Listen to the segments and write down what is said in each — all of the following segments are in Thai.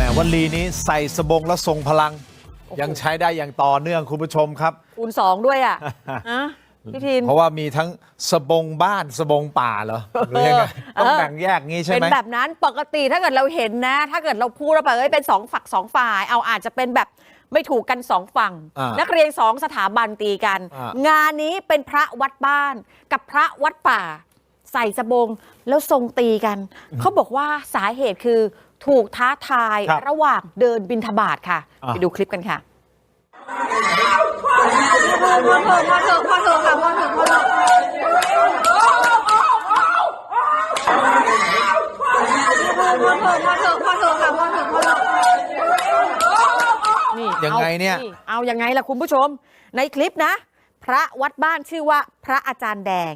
หมวลีนี้ใส่สบงแล้วทรงพลัง ยังใช้ได้อย่างต่อเนื่องคุณผู้ชมครับ คูณสองด้วยอะฮะพี่ทินเพราะว่ามีทั้งสบงบ้านสบงป่าเหรอหรือยังไงเออ ต้องแบ่งแยกงี้ใช่เป็นไหม แบบนั้นปกติถ้าเกิดเราเห็นนะ ถ้าเกิดเราพูดแล้วแบบเอ้ยเป็นสองฝักสองฝ่าย เอาอาจจะเป็นแบบไม่ถูกกันสองฝั่ง อ่านันักเรียนสองสถาบันตีกัน อ่า งานนี้เป็นพระวัดบ้านกับพระวัดป่า ใส่สบงแล้วทรงตีกัน เขาบอกว่าสาเหตุคือ ถูกท้าทายครับระหว่างเดินบินทบาทค่ะ อ่าไปดูคลิปกันค่ะพอเถอะพอเถอะพอเถอะค่ะพอเถอะพอเถอะพอเถอะพอเถอะพอเถอะค่ะพอเถอะพอเถอะนี่ยังไงเนี่ย อาเอายังไงล่ะคุณผู้ชม ในคลิปนะ พระวัดบ้านชื่อว่าพระอาจารย์แดง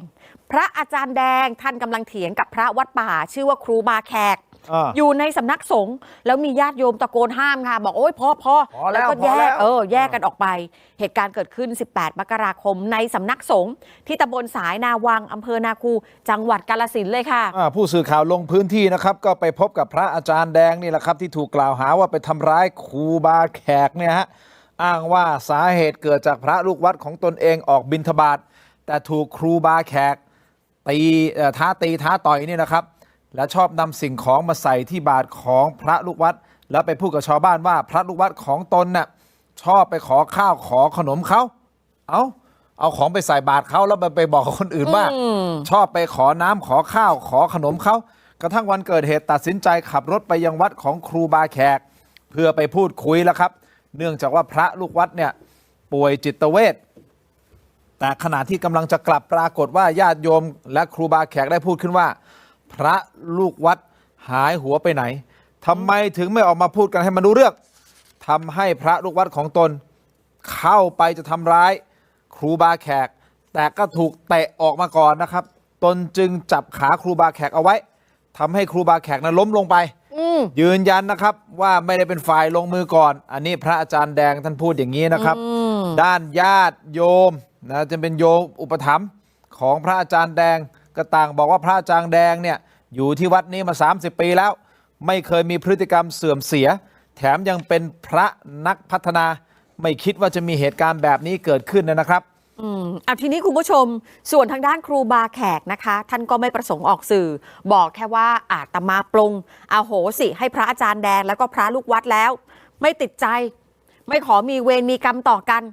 พระอาจารย์แดงท่านกำลังเถียงกับพระวัดป่า ชื่อว่าครูบาแขก อ่าอยู่ในสำนักสงฆ์แล้วมีญาติโยมตะโกนห้ามค่ะ บอกโอ๊ยพอพอพอแล้วก็พอแยแล้กว เออแยกกันออกไป เหตุการณ์เกิดขึ้น 18 มกราคม ในสำนักสงฆ์ที่ตำบลสายนาวังอำเภอนาคูจังหวัดกาลสินธุ์เลยค่ะ อ่าผู้สื่อข่าวลงพื้นที่นะครับ ก็ไปพบกับพระอาจารย์แดงนี่แหละครับ ที่ถูกกล่าวหาว่าไปทำร้ายครูบาแขกเนี่ยฮะอ้างว่าสาเหตุเกิดจากพระลูกวัดของตนเองออกบิณฑบาตแต่ถูกครูบาแขกตีเอ่อท้าตีท้าต่อยนี่นะครับ และชอบนำสิ่งของมาใส่ที่บาทของพระลูกวัด แล้วไปพูดกับชาวบ้านว่าพระลูกวัดของตนน่ะชอบไปขอข้าวขอขนมเขาเอาเอาของไปใส่บาตรเขาแล้วไปไปบอกกับคนอื่นว่าอืมชอบไปขอน้ำขอข้าวขอขนมเขากระทั่งวันเกิดเหตุตัดสินใจขับรถไปยังวัดของครูบาแขก เพื่อไปพูดคุยแล้วครับ เนื่องจากว่าพระลูกวัดเนี่ยป่วยจิตเวชแต่ขณะที่กำลังจะกลับปรากฏว่าญาติโยม และครูบาแขกได้พูดขึ้นว่า พระลูกวัดหายหัวไปไหนทำไมถึงไม่ออกมาพูดกันให้มันรู้เรื่องทำให้พระลูกวัดของตน เข้าไปจะทำร้าย ครูบาแขก แต่ก็ถูกเตะออกมาก่อนนะครับ ตนจึงจับขาครูบาแขกเอาไว้ทำให้ครูบาแขกนั้นล้มลงไปอืมยืนยันนะครับว่าไม่ได้เป็นฝ่ายลงมือก่อน อันนี้พระอาจารย์แดงท่านพูดอย่างนี้นะครับ ด้านญาติโยมนะจะเป็นโยมอุปถัมภ์ของพระอาจารย์แดง ก็ต่างบอกว่าพระอาจารแดงเนี่ยอยู่ที่วัดนี้มา 30 ปีแล้ว ไม่เคยมีพฤติกรรมเสื่อมเสีย แถมยังเป็นพระนักพัฒนา ไม่คิดว่าจะมีเหตุการณ์แบบนี้เกิดขึ้นนะครับอืมเอาทีนี้คุณผู้ชม ส่วนทางด้านครูบาแขกนะคะ ท่านก็ไม่ประสงค์ออกสื่อ บอกแค่ว่าอาตมาปรงอาโหสิให้พระอาจารย์แดงแล้วก็พระลูกวัดแล้ว ไม่ติดใจ ไม่ขอมีเวรมีกรรมต่อกัน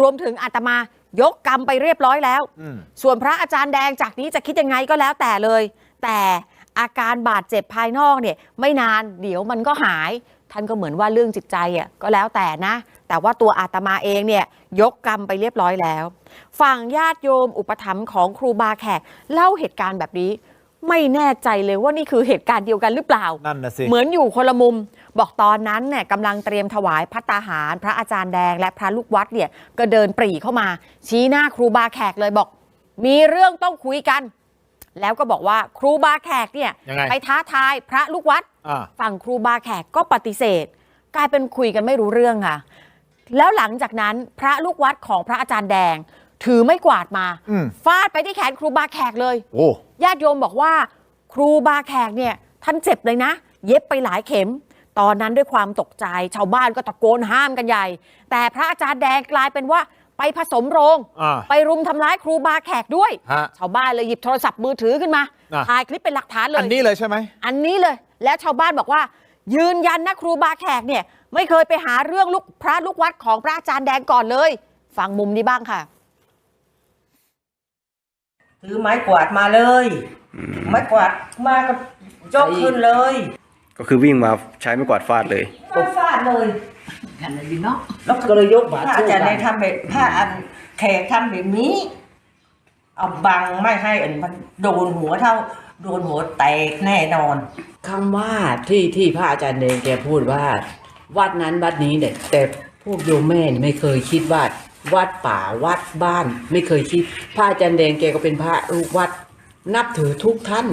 รวมถึงอาตมา ยกกรรมไปเรียบร้อยแล้วอืมส่วนพระอาจารย์แดงจากนี้จะคิดยังไงก็แล้วแต่เลย แต่อาการบาดเจ็บภายนอกเนี่ย ไม่นานเดี๋ยวมันก็หาย ท่านก็เหมือนว่าเรื่องจิตใจอะก็แล้วแต่นะ แต่ว่าตัวอาตมาเองเนี่ย ยกกรรมไปเรียบร้อยแล้ว ฝั่งญาติโยมอุปถัมภ์ของครูบาแขกเล่าเหตุการณ์แบบนี้ ไม่แน่ใจเลยว่านี่คือเหตุการณ์เดียวกันหรือเปล่า นั่นนะสิเหมือนอยู่คนละมุม บอกตอนนั้นเนี่ยกำลังเตรียมถวายพัตตาหาร พระอาจารย์แดง และพระลูกวัดเนี่ยก็เดินปรีเข้ามา ชี้หน้าครูบาแขกเลยบอก มีเรื่องต้องคุยกัน แล้วก็บอกว่าครูบาแขกเนี่ยยังไงไปท้าทายพระลูกวัด อ่า ฝั่งครูบาแขกก็ปฏิเสธ กลายเป็นคุยกันไม่รู้เรื่องค่ะ แล้วหลังจากนั้นพระลูกวัดของพระอาจารย์แดง ถือไม่กวาดมาอืม ฟาดไปที่แขนครูบาแขกเลย โอ้ ญาติโยมบอกว่าครูบาแขกเนี่ยท่านเจ็บเลยนะ เย็บไปหลายเข็ม ตอนนั้นด้วยความตกใจ ชาวบ้านก็ตะโกนห้ามกันใหญ่ แต่พระอาจารย์แดงกลายเป็นว่าไปผสมโรง อ่า ไปรุมทำร้ายครูบาแขกด้วย ฮะ ชาวบ้านเลยหยิบโทรศัพท์มือถือขึ้นมาอะ ถ่ายคลิปเป็นหลักฐานเลย อันนี้เลยใช่ไหม อันนี้เลยแล้วชาวบ้านบอกว่า ยืนยันนะครูบาแขกเนี่ย ไม่เคยไปหาเรื่องลูกพระลูกวัดของพระอาจารย์แดงก่อนเลย ฟังมุมนี้บ้างค่ะ ถือไม้กวาดมาเลยไม้กวาดมาก็ยกขึ้นเลยก็คือวิ่งมาใช้ไม้กวาดฟาดเลยก็ฟาดเลย กันเลยเนาะแล้วก็เลยยกบาดผ้าอาจารย์ในทำแบบผ้าอันแขกทำแบบนี้เอาบังไม่ให้อันมันโดนหัวเท่า โดนหัวแตกแน่นอน คำว่าที่ที่พระอาจารย์เดงแกพูดว่า วัดนั้นวัดนี้เนี่ยแต่พวกโยมแม่เนี่ยไม่เคยคิดว่า วัดป่าวัดบ้าน ไม่เคยคิดพระอาจารย์แดงแกก็เป็นพระลูกวัด นับถือทุกท่าน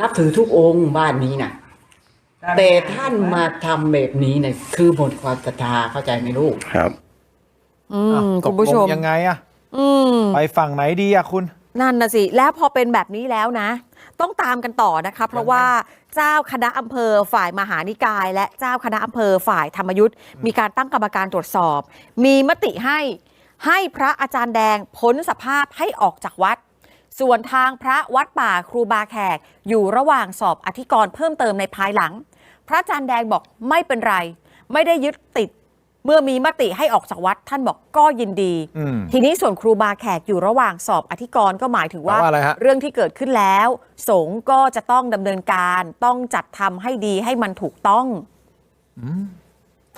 นับถือทุกองค์บ้านนี้น่ะ แต่ท่านมาทำแบบนี้เนี่ยคือหมดความศรัทธาเข้าใจไหมลูก ครับ อือะมตคุกณผู้ลชงมยังไงอะอืม ไปฝั่งไหนดีอะคุณ นั่นนะสิ แล้วพอเป็นแบบนี้แล้วนะ ต้องตามกันต่อนะคะ เพราะว่าเจ้าคณะอำเภอฝ่ายมหานิกาย และเจ้าคณะอำเภอฝ่ายธรรมยุทธ์มีการตั้งกรรมการตรวจสอบ มีมติให้ ให้พระอาจารย์แดงพ้นสภาพให้ออกจากวัด ส่วนทางพระวัดป่าครูบาแขก อยู่ระหว่างสอบอธิกรณ์เพิ่มเติมในภายหลัง พระอาจารย์แดงบอกไม่เป็นไร ไม่ได้ยึดติด เมื่อมีมติให้ออกจากวัดท่านบอกก็ยินดี อืม ทีนี้ส่วนครูบาแขกอยู่ระหว่างสอบอธิกรณ์ก็หมายถึงว่า แปลว่าอะไรฮะ เรื่องที่เกิดขึ้นแล้ว สงฆ์ก็จะต้องดำเนินการต้องจัดทำให้ดีให้มันถูกต้อง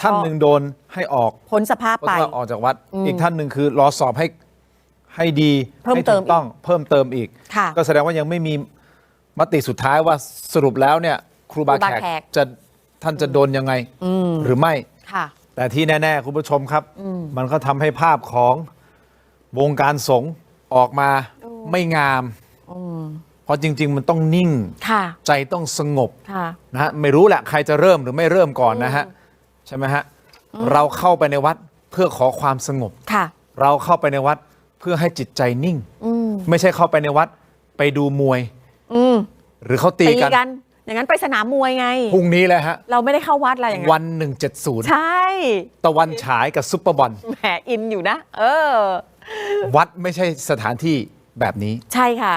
ท่านหนึ่งโดนให้ออกพ้นสภาพเพราะไป ว่าออกจากวัด อืมอีกท่านหนึ่งคือรอสอบให้ให้ดีเพิ่มให้เติถูมกต้องเพิ่มเติมอีก ค่ะ ก็แสดงว่ายังไม่มีมติสุดท้ายว่าสรุปแล้วเนี่ย ครูบาครูบาแขแขกกจะท่านจะโดนยังไงอืมหรือไม่ ค่ะ แต่ที่แน่ ๆ คุณผู้ชมครับอืมมันก็ทำให้ภาพของวงการสงฆ์ออกมาไม่งามอืมเพราะจริง ๆ มันต้องนิ่ง ค่ะ ใจต้องสงบค่ะ นะฮะไม่รู้แหละใครจะเริ่มหรือไม่เริ่มก่อนนะฮะ ใช่ไหมฮะเราเข้าไปในวัดเพื่อขอความสงบค่ะ เราเข้าไปในวัดเพื่อให้จิตใจนิ่งอืมไม่ใช่เข้าไปในวัดไปดูมวยอืมหรือเขาตีตีกันกันอย่างนั้นไปสนามมวยไงพรุ่งนี้แหละฮะ เราไม่ได้เข้าวัดอะไรอย่างนั้วันน170ใช่ ตะวันฉายกับซุปเปอร์บอลแหมอินอยู่นะ เออ วัดไม่ใช่สถานที่แบบนี้ ใช่ค่ะ